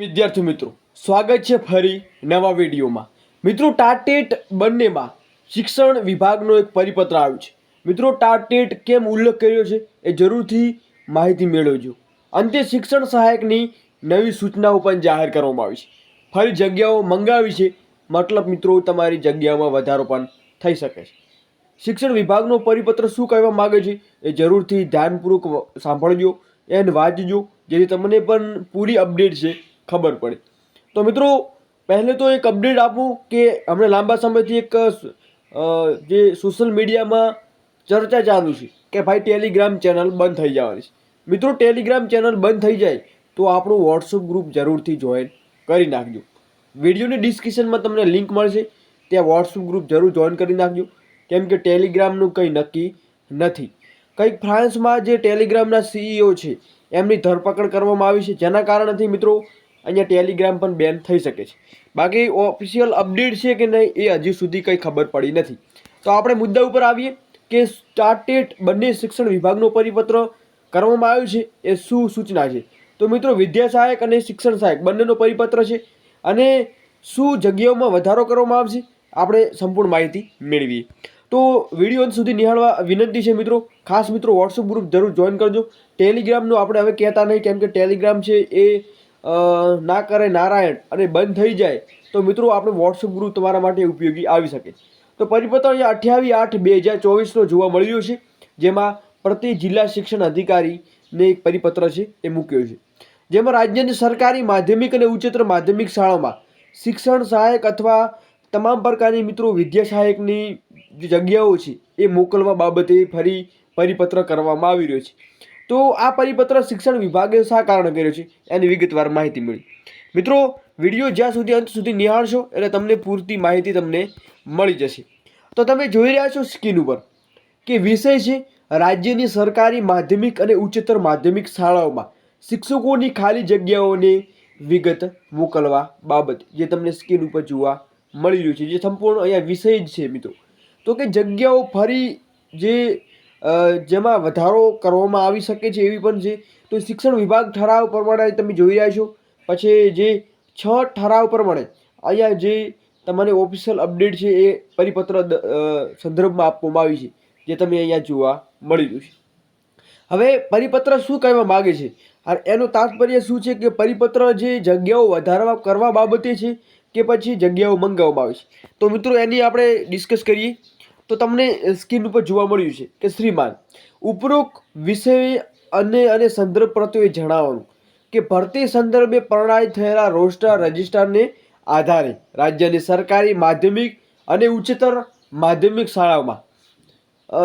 વિદ્યાર્થી મિત્રો, સ્વાગત છે ફરી નવા વિડીયોમાં. મિત્રો ટાટેટ બંનેમાં શિક્ષણ વિભાગનો એક પરિપત્ર આવ્યો છે. મિત્રો ટાટેટ કેમ ઉલ્લેખ કર્યો છે એ જરૂરથી માહિતી મેળવજો. અંતે શિક્ષણ સહાયકની નવી સૂચનાઓ પણ જાહેર કરવામાં આવી છે. ફરી જગ્યાઓ મંગાવી છે. મતલબ મિત્રો, તમારી જગ્યામાં વધારો પણ થઈ શકે છે. શિક્ષણ વિભાગનો પરિપત્ર શું કહેવા માગે છે એ જરૂરથી ધ્યાનપૂર્વક સાંભળજો એને વાંચજો, જેથી તમને પણ પૂરી અપડેટ છે ખબર પડે. તો મિત્રો, પહેલે તો એક અપડેટ આપું કે હમણાં લાંબા સમયથી એક જે સોશિયલ મીડિયામાં ચર્ચા ચાલુ છે કે ભાઈ ટેલિગ્રામ ચેનલ બંધ થઈ જવાની છે. મિત્રો ટેલિગ્રામ ચેનલ બંધ થઈ જાય તો આપણું વોટ્સઅપ ગ્રુપ જરૂરથી જોઈન કરી નાખજો. વિડીયોની ડિસ્ક્રિપ્શનમાં તમને લિંક મળશે. ત્યાં વોટ્સઅપ ગ્રુપ જરૂર જોઈન કરી નાખજો. કેમ કે ટેલિગ્રામનું કંઈ નક્કી નથી. કંઈક ફ્રાન્સમાં જે ટેલિગ્રામના સીઈઓ છે, એમની ધરપકડ કરવામાં આવી છે. જેના કારણથી મિત્રો અહીંયા ટેલિગ્રામ પણ બેન થઈ શકે છે. બાકી ઓફિશિયલ અપડેટ છે કે નહીં એ હજી સુધી કંઈ ખબર પડી નથી. તો આપણે મુદ્દા ઉપર આવીએ કે સ્ટાર્ટેટ બંને શિક્ષણ વિભાગનો પરિપત્ર કરવામાં આવ્યો છે, એ શું સૂચના છે? તો મિત્રો વિદ્યા સહાયક અને શિક્ષણ સહાયક બંનેનો પરિપત્ર છે અને શું જગ્યાઓમાં વધારો કરવામાં આવશે આપણે સંપૂર્ણ માહિતી મેળવીએ. તો વીડિયો અંત સુધી નિહાળવા વિનંતી છે મિત્રો. ખાસ મિત્રો વોટ્સઅપ ગ્રુપ જરૂર જોઈન કરજો. ટેલિગ્રામનું આપણે હવે કહેતા નહીં, કેમ કે ટેલિગ્રામ છે એ ના કરે નારાયણ અને બંધ થઈ જાય, તો મિત્રો આપણે વોટ્સઅપ ગ્રુપ તમારા માટે ઉપયોગી આવી શકે. તો પરિપત્ર અહીંયા અઠ્યાવીસ આઠ બે હજાર ચોવીસનો જોવા મળ્યો છે, જેમાં પ્રતિ જિલ્લા શિક્ષણ અધિકારીને એક પરિપત્ર છે, એ મૂક્યો છે. જેમાં રાજ્યની સરકારી માધ્યમિક અને ઉચ્ચતર માધ્યમિક શાળામાં શિક્ષણ સહાયક અથવા તમામ પ્રકારની મિત્રો વિદ્યા સહાયકની જગ્યાઓ છે, એ મોકલવા બાબતે ફરી પરિપત્ર કરવામાં આવી રહ્યો છે. તો આ પરિપત્ર શિક્ષણ વિભાગે શા કારણે કર્યો છે એની વિગતવાર માહિતી મળી. મિત્રો, વીડિયો જ્યાં સુધી અંત સુધી નિહાળશો એટલે તમને પૂરતી માહિતી તમને મળી જશે. તો તમે જોઈ રહ્યા છો સ્ક્રીન ઉપર કે વિષય છે રાજ્યની સરકારી માધ્યમિક અને ઉચ્ચતર માધ્યમિક શાળાઓમાં શિક્ષકોની ખાલી જગ્યાઓને વિગત મોકલવા બાબત જે તમને સ્ક્રીન ઉપર જોવા મળી રહ્યું છે, જે સંપૂર્ણ અહીંયા વિષય જ છે મિત્રો. તો કે જગ્યાઓ ફરી જે જેમાં વધારો કરવામાં આવી શકે છે એવી પણ છે તો શિક્ષણ વિભાગ ઠરાવ પ્રમાણે તમે જોઈ રહ્યા છો. પછી જે છ ઠરાવ પ્રમાણે અહીંયા જે તમારે ઓફિશિયલ અપડેટ છે એ પરિપત્ર સંદર્ભમાં આપવામાં આવી છે, જે તમે અહીંયા જોવા મળી રહ્યું છે. હવે પરિપત્ર શું કહેવા માગે છે? અને એનું તાત્પર્ય શું છે કે પરિપત્ર જે જગ્યાઓ વધારવા, કરવા બાબતે છે કે પછી જગ્યાઓ મંગાવવામાં આવે છે? તો મિત્રો એની આપણે ડિસ્કસ કરીએ. તો તમને સ્ક્રીન ઉપર જોવા મળ્યું છે કે શ્રીમાન, ઉપરોક્ત વિષય અને અને સંદર્ભ પ્રત્યે જણાવવાનું કે ભરતી સંદર્ભે પ્રણાલી થયેલા રોસ્ટર રજિસ્ટરને આધારે રાજ્યની સરકારી માધ્યમિક અને ઉચ્ચતર માધ્યમિક શાળાઓમાં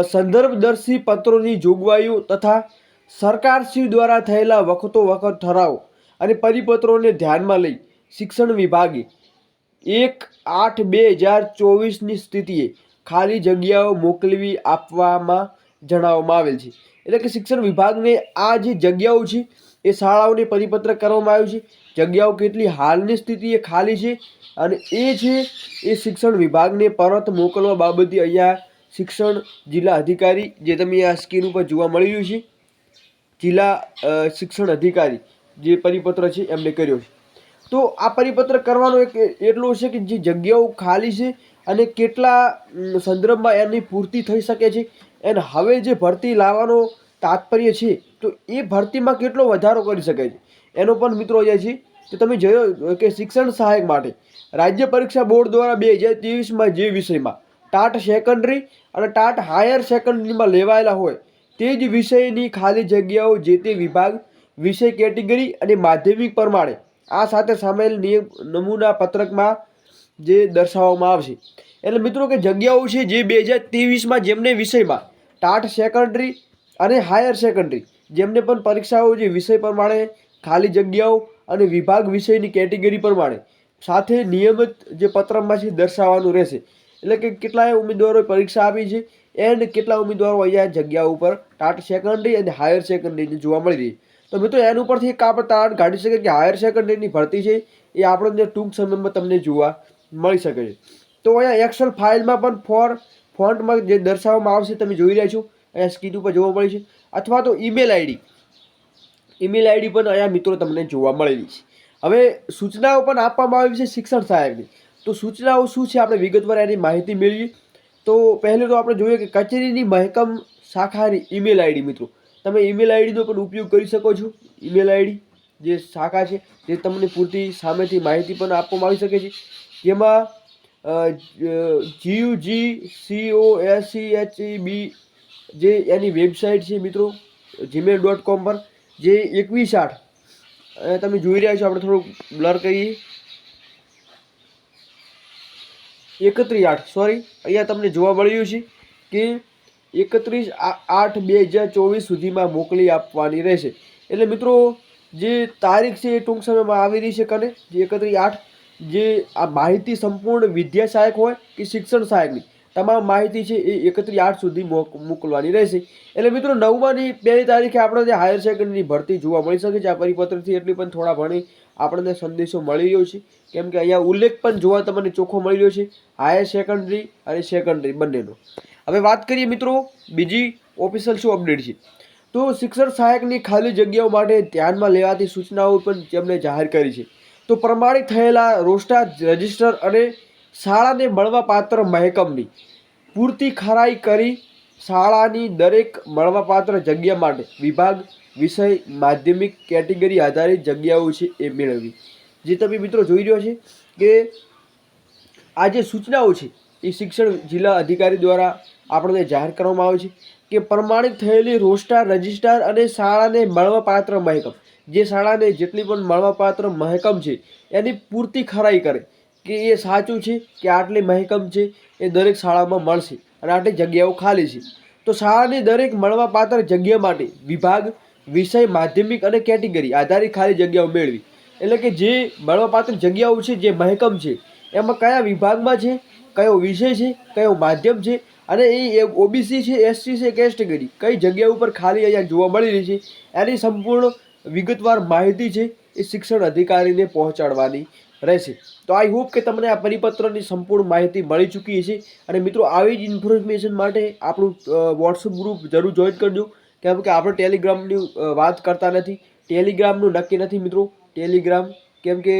સંદર્ભદર્શી પત્રોની જોગવાઈઓ તથા સરકારશ્રી દ્વારા થયેલા વખતો વખત ઠરાવો અને પરિપત્રોને ધ્યાનમાં લઈ શિક્ષણ વિભાગે એક આઠ બે હજાર ચોવીસની સ્થિતિએ ખાલી જગ્યાઓ મોકલવી આપવામાં જણાવવામાં આવેલ છે. એટલે કે શિક્ષણ વિભાગને આ જે જગ્યાઓ છે, એ શાળાઓને પરિપત્ર કરવામાં આવ્યું છે. જગ્યાઓ કેટલી હાલની સ્થિતિએ ખાલી છે અને એ છે, એ શિક્ષણ વિભાગને પરત મોકલવા બાબતે અહીંયા શિક્ષણ જિલ્લા અધિકારી, જે તમે આ સ્ક્રીન ઉપર જોવા મળી રહ્યું છે, જિલ્લા શિક્ષણ અધિકારી જે પરિપત્ર છે એમને કર્યો છે. તો આ પરિપત્ર કરવાનો એક એટલું છે કે જે જગ્યાઓ ખાલી છે અને કેટલા સંદર્ભમાં એની પૂર્તિ થઈ શકે છે. અને હવે જે ભરતી લાવવાનો તાત્પર્ય છે, તો એ ભરતીમાં કેટલો વધારો કરી શકે છે? એનો પણ મિત્રો જાય છે, તો તમે જોયો કે શિક્ષણ સહાયક માટે રાજ્ય પરીક્ષા બોર્ડ દ્વારા બે હજાર ત્રેવીસમાં જે વિષયમાં ટાટ સેકન્ડરી અને ટાટ હાયર સેકન્ડરીમાં લેવાયેલા હોય, તે જ વિષયની ખાલી જગ્યાઓ જે તે વિભાગ, વિષય કેટેગરી અને માધ્યમિક પ્રમાણે આ સાથે સામેલ નિયમ નમૂના પત્રકમાં જે દર્શાવવામાં આવશે. એટલે મિત્રો કે જગ્યાઓ છે જે બે હજાર ત્રેવીસમાં જેમને વિષયમાં ટાટ સેકન્ડરી અને હાયર સેકન્ડરી જેમને પણ પરીક્ષાઓ જે વિષય પ્રમાણે, ખાલી જગ્યાઓ અને વિભાગ વિષયની કેટેગરી પ્રમાણે સાથે નિયમિત જે પત્રમાં છે દર્શાવવાનું રહેશે. એટલે કે કેટલાય ઉમેદવારોએ પરીક્ષા આપી છે, એન્ડ કેટલા ઉમેદવારો અહીંયા જગ્યા ઉપર ટાટ સેકન્ડરી અને હાયર સેકન્ડરીની જોવા મળી રહી છે. તો મિત્રો, એના ઉપરથી એક આપણે તારણ કાઢી શકીએ કે હાયર સેકન્ડરીની ભરતી છે, એ આપણને ટૂંક સમયમાં તમને જોવા મળી શકે છે. તો અહીંયા એક્સેલ ફાઇલમાં પણ ફોર ફોન્ટમાં જે દર્શાવવામાં આવશે તમે જોઈ રહ્યા છો. અહીંયા સ્ક્રીન ઉપર જોવા મળી છે. અથવા તો ઈમેલ આઈડી ઈમેલ આઈડી પણ અહીંયા મિત્રો તમને જોવા મળેલી છે. હવે સૂચનાઓ પણ આપવામાં આવી છે શિક્ષણ સહાયકની. તો સૂચનાઓ શું છે? આપણે વિગતવાર એની માહિતી મેળવીએ. તો પહેલું તો આપણે જોઈએ કે કચેરીની મહેકમ શાખાની ઈમેલ આઈડી મિત્રો. તમે ઈમેલ આઈડીનો પણ ઉપયોગ કરી શકો છો. ઈમેલ આઈડી જે શાખા છે જે તમને પૂરતી સામેથી માહિતી પણ આપવામાં આવી શકે છે. જેમાં GU G C O S C H B જે એની વેબસાઇટ છે મિત્રો જીમેલ ડોટ કોમ પર, જે એકવીસ આઠ. તમે જોઈ રહ્યા છો, આપણે થોડુંક બ્લર કરીએ. એકત્રીસ આઠ સોરી અહીંયા તમને જોવા મળ્યું છે કે એકત્રીસ આઠ બે હજાર ચોવીસ સુધીમાં મોકલી આપવાની રહેશે. એટલે મિત્રો, જે તારીખ છે એ ટૂંક સમયમાં આવી રહી છે કને? જે એકત્રીસ આઠ, જે આ માહિતી સંપૂર્ણ વિદ્યા સહાયક હોય કે શિક્ષણ સહાયકની? તમામ માહિતી છે એ એકત્રીસ આઠ સુધી મોક મોકલવાની રહેશે. એટલે મિત્રો, નવમાની પહેલી તારીખે આપણે જે હાયર સેકન્ડરીની ભરતી જોવા મળી શકે છે. આ પરિપત્રથી એટલી પણ થોડા ભણી આપણને સંદેશો મળી રહ્યો છે. કેમ કે અહીંયા ઉલ્લેખ પણ જોવા તમને ચોખ્ખો મળી રહ્યો છે. હાયર સેકન્ડરી અને સેકન્ડરી બંનેનો. હવે વાત કરીએ મિત્રો, બીજી ઓફિશિયલ શું અપડેટ છે? તો શિક્ષણ સહાયકની ખાલી જગ્યાઓ માટે ધ્યાનમાં લેવાતી સૂચનાઓ પણ તેમણે જાહેર કરી છે. તો પ્રમાણિત થયેલા રોસ્ટા, રજિસ્ટર અને શાળાને મળવાપાત્ર મહેકમની પૂરતી ખરાઈ કરી શાળાની દરેક મળવાપાત્ર જગ્યા માટે વિભાગ, વિષય, માધ્યમિક કેટેગરી આધારિત જગ્યાઓ છે એ મેળવવી જે તમે મિત્રો જોઈ રહ્યો છે કે આ જે સૂચનાઓ છે એ શિક્ષણ જિલ્લા અધિકારી દ્વારા આપણને જાહેર કરવામાં આવે છે કે પ્રમાણિત થયેલી રોસ્ટાર, રજિસ્ટાર અને શાળાને મળવાપાત્ર મહેકમ. જે શાળાને જેટલી પણ મળવાપાત્ર મહેકમ છે, એની પૂરતી ખરાઈ કરે કે એ સાચું છે કે આટલી મહેકમ છે એ દરેક શાળામાં મળશે અને આટલી જગ્યાઓ ખાલી છે. તો શાળાની દરેક મળવાપાત્ર જગ્યા માટે વિભાગ, વિષય, માધ્યમિક અને કેટેગરી આધારિત ખાલી જગ્યાઓ મેળવી. એટલે કે જે મળવાપાત્ર જગ્યાઓ છે, જે મહેકમ છે, એમાં કયા વિભાગમાં છે, કયો વિષય છે, કયો માધ્યમ છે અને એ ઓબીસી છે એસસી છે કેટેગરી કઈ જગ્યા ઉપર ખાલી અહીંયા જોવા મળી રહી છે, એની સંપૂર્ણ વિગતવાર માહિતી છે, એ શિક્ષણ અધિકારીને પહોંચાડવાની રહેશે. તો આઈ હોપ કે તમને આ પરિપત્રની સંપૂર્ણ માહિતી મળી ચૂકી છે અને મિત્રો, આવી જ ઇન્ફોર્મેશન માટે આપણું વોટ્સઅપ ગ્રુપ જરૂર જોઈન કરજો. કેમ કે આપણે ટેલિગ્રામની વાત કરતા નથી. ટેલિગ્રામનું નક્કી નથી, મિત્રો. ટેલિગ્રામ કેમ કે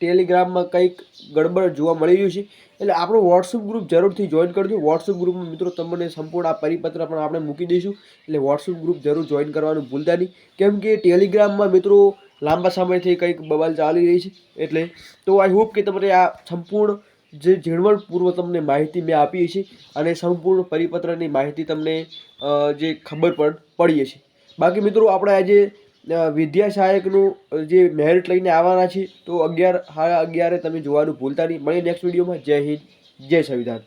ટેલિગ્રામમાં કંઈક ગડબડ જોવા મળી રહ્યું છે. એટલે આપણું વોટ્સઅપ ગ્રુપ જરૂરથી જોઈન કરજો. વોટ્સઅપ ગ્રુપમાં મિત્રો તમને સંપૂર્ણ આ પરિપત્ર પણ આપણે મૂકી દઈશું. એટલે વોટ્સઅપ ગ્રુપ જરૂર જોઈન કરવાનું ભૂલતા નહીં. કેમ કે ટેલિગ્રામમાં મિત્રો લાંબા સમયથી કંઈક બબાલ ચાલી રહી છે. એટલે તો આઈ હોપ કે તમને આ સંપૂર્ણ જે ઝીણવટપૂર્વક તમને માહિતી મેં આપી છે અને સંપૂર્ણ પરિપત્રની માહિતી તમને જે ખબર પણ પડી છે. બાકી મિત્રો આપણે આજે વિદ્યા સહાયકનું જે મેરિટ લઈને આવવાના છે, તો અગિયાર સાડા અગિયારે તમે જોવાનું ભૂલતા નહીં. મળીએ નેક્સ્ટ વિડીયોમાં જય હિન્દ, જય સંવિધાન.